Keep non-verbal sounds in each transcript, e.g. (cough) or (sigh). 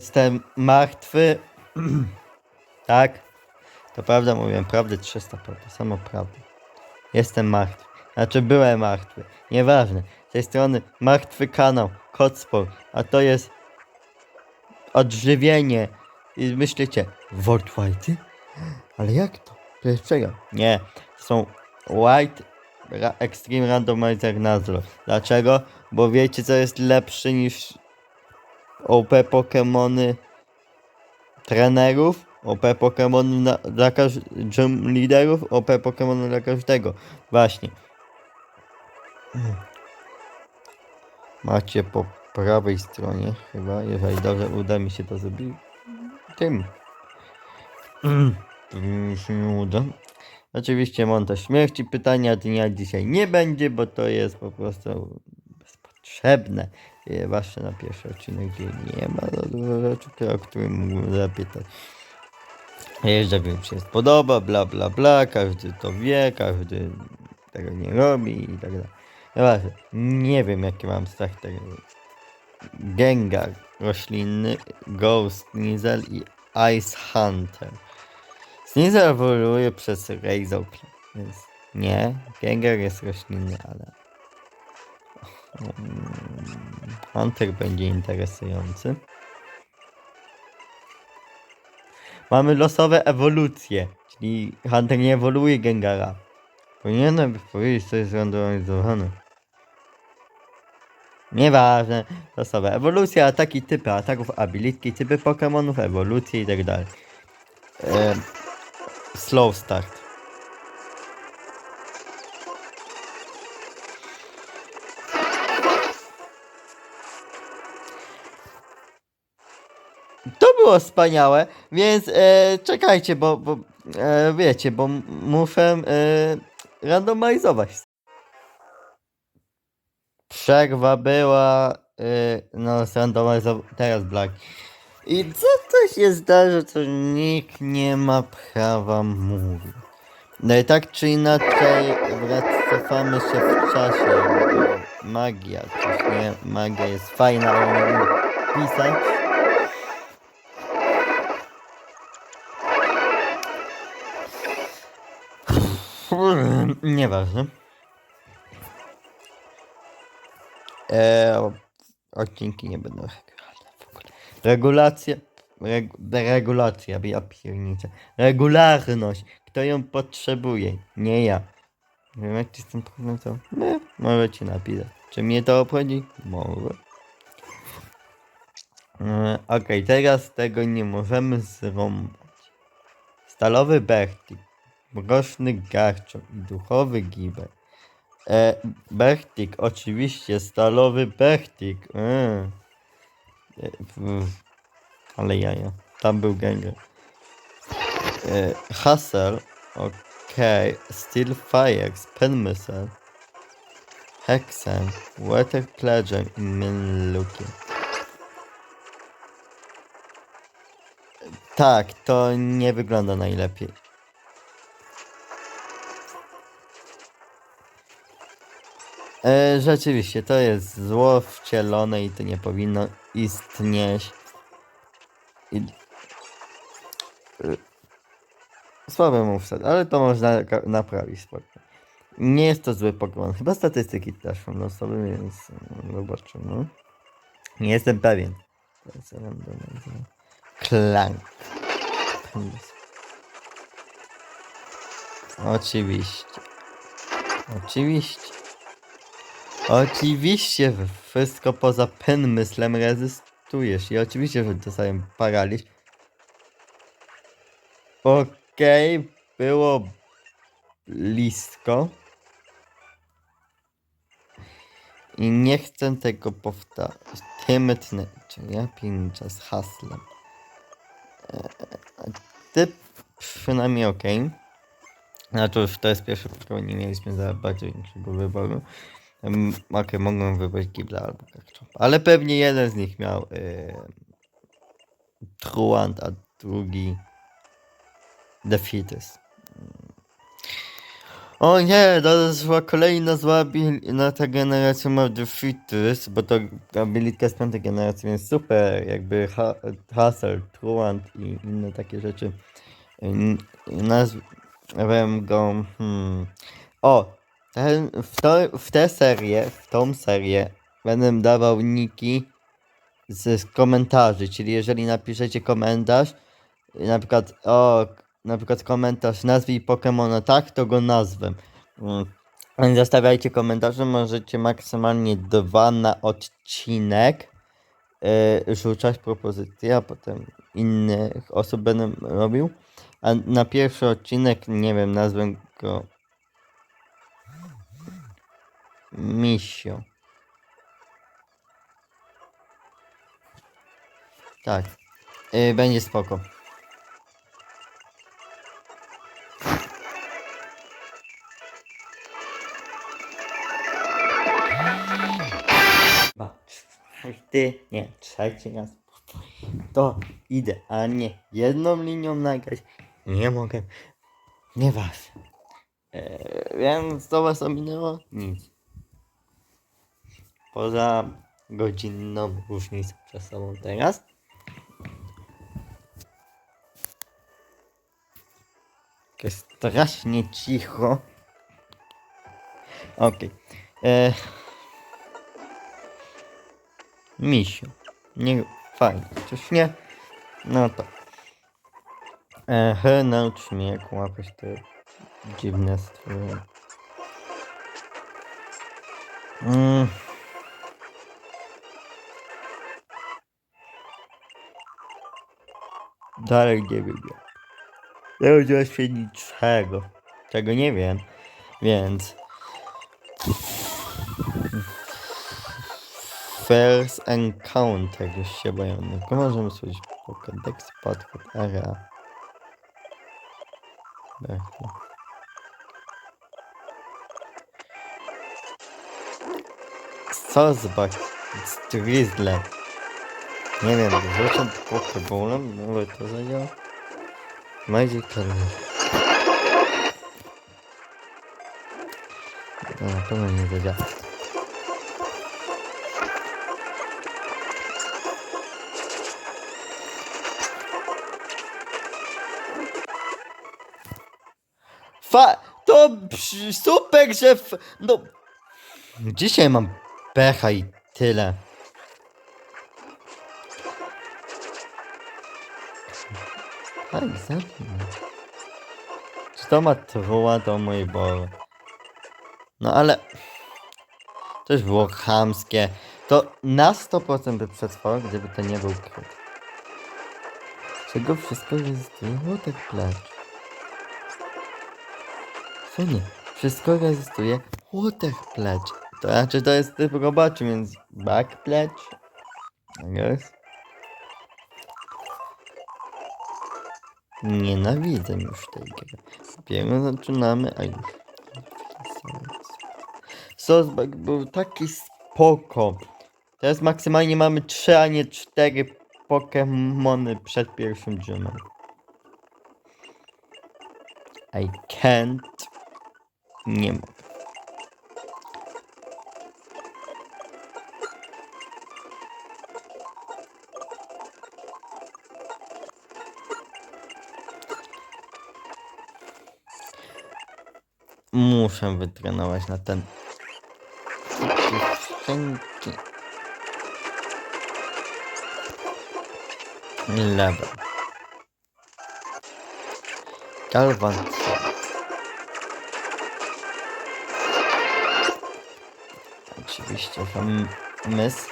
Jestem martwy. (clears throat) tak? To prawda, mówiłem prawdę 300%. Samo prawdę. Jestem martwy. Znaczy byłem martwy. Nieważne. Z tej strony martwy kanał. Kotspor. A to jest odżywienie. I myślicie, World White? Ale jak to? Jest czego? Nie. Są White Extreme Randomizer Nuzlocke. Dlaczego? Bo wiecie co jest lepszy niż OP Pokemony trenerów, OP Pokemony na, dla każdego liderów, OP Pokemony dla każdego. Właśnie. Macie po prawej stronie chyba, jeżeli dobrze uda mi się to zrobić. Tym. Się nie uda. Oczywiście montaż śmierci. Pytania dnia dzisiaj nie będzie, bo to jest po prostu bezpotrzebne. E, Zwłaszcza na pierwszy odcinek, gdzie nie ma za dużo rzeczy, o których mógłbym zapytać. Jeżeli wiem, się spodoba, bla bla bla, każdy to wie, każdy tego nie robi i tak dalej. Nieważne, nie wiem jaki mam strach tego. Gengar roślinny, Ghost, Sneasel i Ice Hunter. Sneasel ewoluuje przez Razor więc nie, Gengar jest roślinny, ale Hunter będzie interesujący. Mamy losowe ewolucje, czyli Hunter nie ewoluuje Gengara. Powinienem powiedzieć, co jest randomizowane. Nieważne, losowe ewolucje, ataki, typy ataków, abilitki, typy Pokemonów, ewolucje i tak dalej. Em, slow start. Było wspaniałe, więc e, czekajcie, bo, bo e, wiecie, bo muszę e, randomizować. Przerwa była, e, no zrandomizował, teraz Black. I co to się zdarzy, co nikt nie ma prawa mówić. No i tak czy inaczej, wrac- cofamy się w czasie. Magia, coś nie, magia jest fajna, ale nie pisać. Nieważne. Eee, odcinki nie będą regularne w ogóle. Regulacja. Reg, deregulacja, ja pierniczę. Regularność. Kto ją potrzebuje? Nie ja. Wiem jak ci z tym problem to? Nie, możecie napisać. Czy mnie to obchodzi? Może. Eee, Okej, teraz tego nie możemy zrąbać. Stalowy Bertik. Mroczny garczok i duchowy giber. E, Bertik, oczywiście, stalowy Bertik. E. E, w- ale jaja, tam był Gengar. E, Hassel, okej, Steel Fire, Pen Missile, Hexen, Water Pledger i Minluki. Tak, to nie wygląda najlepiej. E, rzeczywiście, to jest zło wcielone i to nie powinno istnieć. I... E, Słaby moveset, ale to można naprawić spokojnie. Nie jest to zły Pokémon. Chyba statystyki też są losowe, więc zobaczymy. Nie jestem pewien. To jest. Clank. Oczywiście. Oczywiście. Oczywiście, wszystko poza pensmyslem rezystujesz i oczywiście, że dostaję paraliż. Okej, było blisko. I nie chcę tego powtarzać. Tymtny, czy ja pięcza z haslem. Eee, Typ przynajmniej okej. Znaczy już to jest pierwszy Pokémon, nie mieliśmy za bardzo większego wyboru. Okej, mogłem wybrać Gibla albo. Ale pewnie jeden z nich miał yy, Truant, a drugi Defeatist. O nie, doszła kolejna zła abilita generacja Mordefeaters, bo to abilitka z piątej generacji, więc super, jakby Hustle, Truant i inne takie rzeczy. Nazwę go, hmm. O, ten, w, to, w tę serię, w tą serię będę dawał niki z, z komentarzy, czyli jeżeli napiszecie komentarz, na przykład, o, na przykład komentarz nazwij Pokemona tak, to go nazwę. Mm. Zostawiajcie komentarze, możecie maksymalnie dwa na odcinek yy, rzucać propozycje, a potem innych osób będę robił. A na pierwszy odcinek, nie wiem, nazwę go Misio. Tak. Yy, będzie spoko. Ba, Ty, nie, trzeci raz. To idę, a nie jedną linią nagrać. Nie mogę. Nieważne. Eee, więc co was ominęło? Nic. Poza godzinną różnicą czasową teraz. Jest strasznie cicho. Okej. Eee, Misiu. Nie, fajnie. Czyż nie? No to. Ehe, naucz mnie jak łapać te dziwne stworzenia. Mm. Dalej nie wiem. Nie udziela się niczego. Czego nie wiem. Więc. First Encounter już się boją. Tylko możemy służyć Pokédex, Podkod, Area. Berkeley. Sosbach z Drizzle. Nie wiem, rzucam Pokeballem, no ale to zadziała. Magic Carrier. To na pewno nie zadziała. Fa... To super, że... F... No... Dzisiaj mam pecha i tyle. Tak, zamknij. Czy to ma truła, to mój Boże. No ale... To już było chamskie. To na 100% by przetrwało, gdyby to nie był kryt. Czego wszystko rezystuje? Łotek plecz. Co nie? Wszystko rezystuje Łotek plecz. To znaczy to jest typ roboczy, więc back plecz. Yes. Nienawidzę już tej gry. Dopiero zaczynamy, a już. Sosbak był taki spoko. Teraz maksymalnie mamy 3, a nie 4 Pokemony przed pierwszym dżemem. I can't. Nie mogę. Muszę wytrenować na ten. Dziewczynki. Level. Galvan. Oczywiście, tam mys.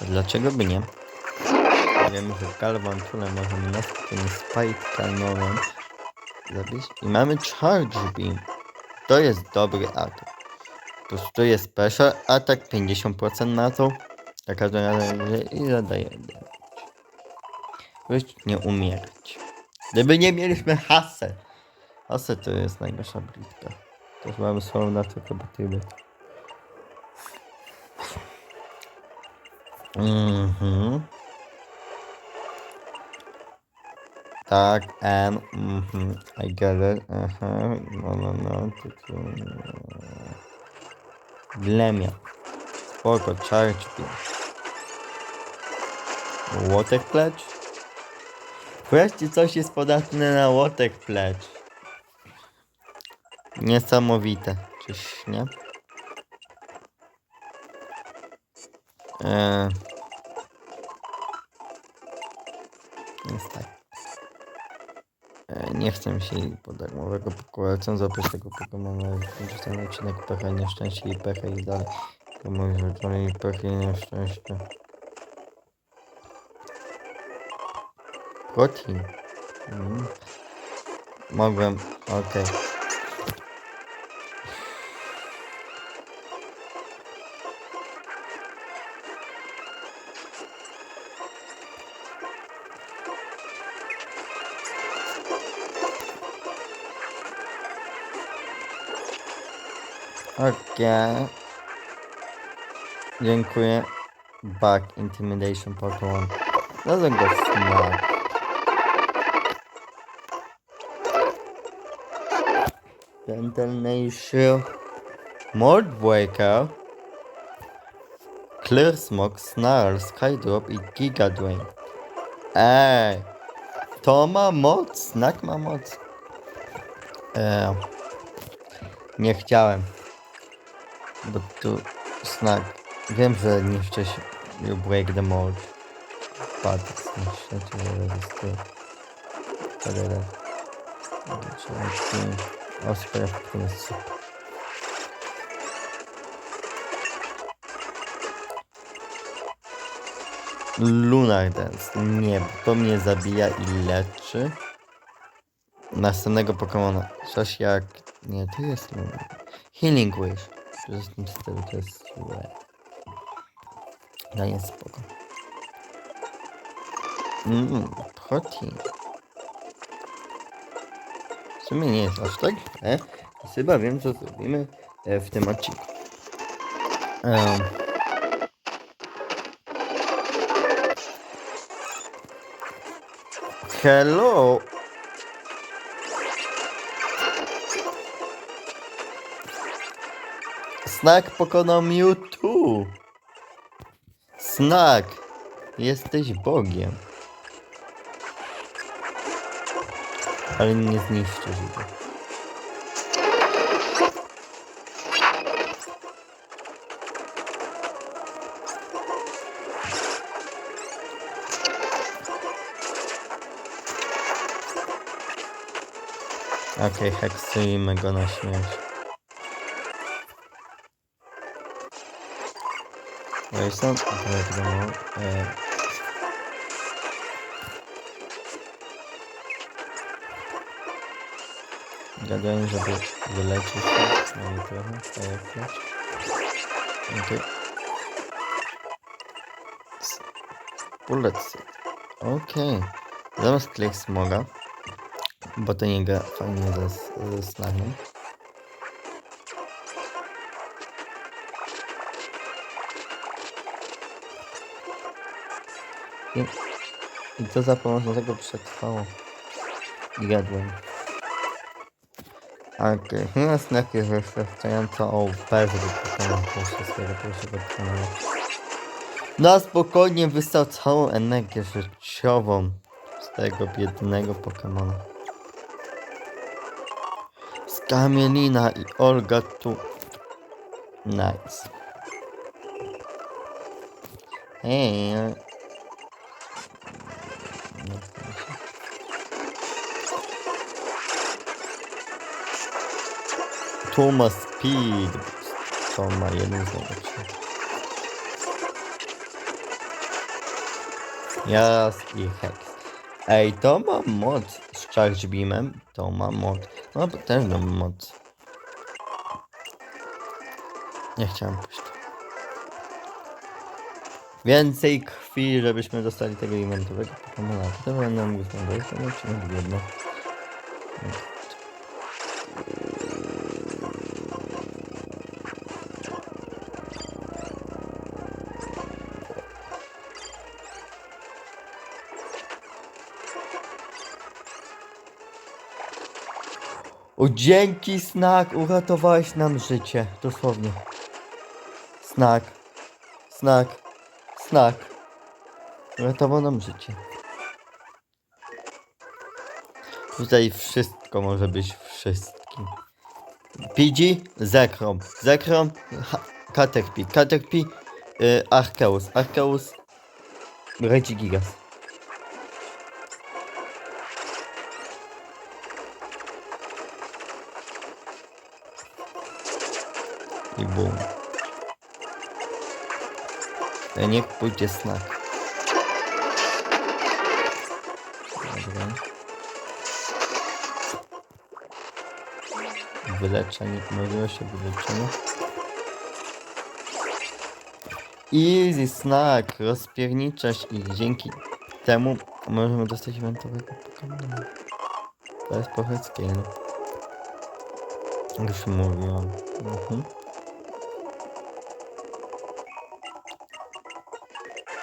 Dlaczego by nie? Wiemy, że Galvan Tule możemy na spokojnie Spike Zabić. I mamy Charge Beam. To jest dobry atak. Po prostu jest special atak 50% na to. Za każdym razem i zadaje. Być nie umierać. Gdyby nie mieliśmy hasę. Hasę to jest najgorsza blitka. Też mamy swoją na to kobiety. Mhm. Tak, M, mhm, I get it, aha, no, no, no, to, to, Glemia. Spoko, beam. Water pledge? Wreszcie coś jest podatne na water pledge. Niesamowite, czyż nie? Eee. Jest tak. E, Nie chcę się po darmowego pokoju. Chcę złapać tego Pokemona i skończyć ten odcinek pecha, nieszczęście i pecha i dalej. To mój rzeczony i pechy i nieszczęście. Protein. Mm. Mogłem, okej. Okej. Dziękuję. Back Intimidation Pokemon. Doesn't go smart. Dental Nation. Mordbreaker. Clear Smoke, Snarl, Skydrop i Giga Drain. Ej! To ma moc? Znak ma moc. Eee, nie chciałem. Bo tu znak. Wiem, że nie wcześniej you break the mold. But it's niestety rezystuję. Wtedy Osprey w tym jest super. Lunar Dance. Nie, to mnie zabija i leczy. Następnego Pokemona. Coś jak... Nie, to jest Lunar. Healing Wish. W tym stylu, to jest złe. No jest spoko. Mmm, protein. W sumie nie jest aż tak źle. Chyba wiem, co zrobimy e, w tym odcinku. Em. Hello! Snack pokonał Mewtwo! Snack! Jesteś Bogiem. Ale nie zniszczysz go. Okej, okay, heksujmy go na śmierć. Jason, wiadomo, e, Gadałem, żeby wylecieć się, no i trochę, tak jak leć. Okej. S- Bullet. Okej. Zamiast klej smoga, bo to nie gra fajnie ze, ze. I, I to za pomocą tego przetrwało. Jadłem. Okej, chyba znak jest wystarczająco OP, żeby pokonać wszystkiego pierwszego Pokemona. Na spokojnie wystał całą energię życiową z tego biednego Pokemona. Skamielina i Olga tu. Nice. Hej. Thomas Speed. To ma jeden z. Jas i Hex. Ej, to ma moc z Charge Beamem. To ma moc. Ma potężną moc. Nie chciałem pójść. Więcej krwi, żebyśmy dostali tego eventowego Pokemona. To będę mógł znaleźć, to odcinek jedno. O dzięki Snak, uratowałeś nam życie, dosłownie. Snak, Snak, Snak. Uratował nam życie. Tutaj wszystko może być wszystkim. Pidgey, Zekrom, Zekrom, Caterpie, Caterpie, y, Arceus, Arceus, Regigigas. Bum. Ja niech pójdzie snak. Dobra. Wyleczenie, możliwości wyleczenia. Easy snack, rozpierniczasz i dzięki temu możemy dostać eventowego Pokemona. To jest pocheckie, no. Już mówiłam. Mhm.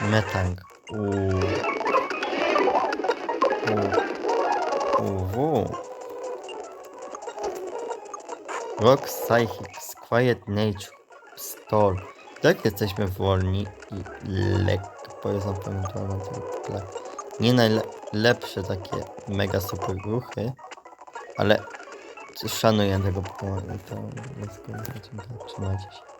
Metang. Uuu. Uuu. Uuu. Rock Psychics, Quiet Nature, Stall. Tak jesteśmy wolni i lekko, tego tle. Nie najlepsze takie mega super ruchy, ale szanuję tego jest odcinka. Trzymajcie się.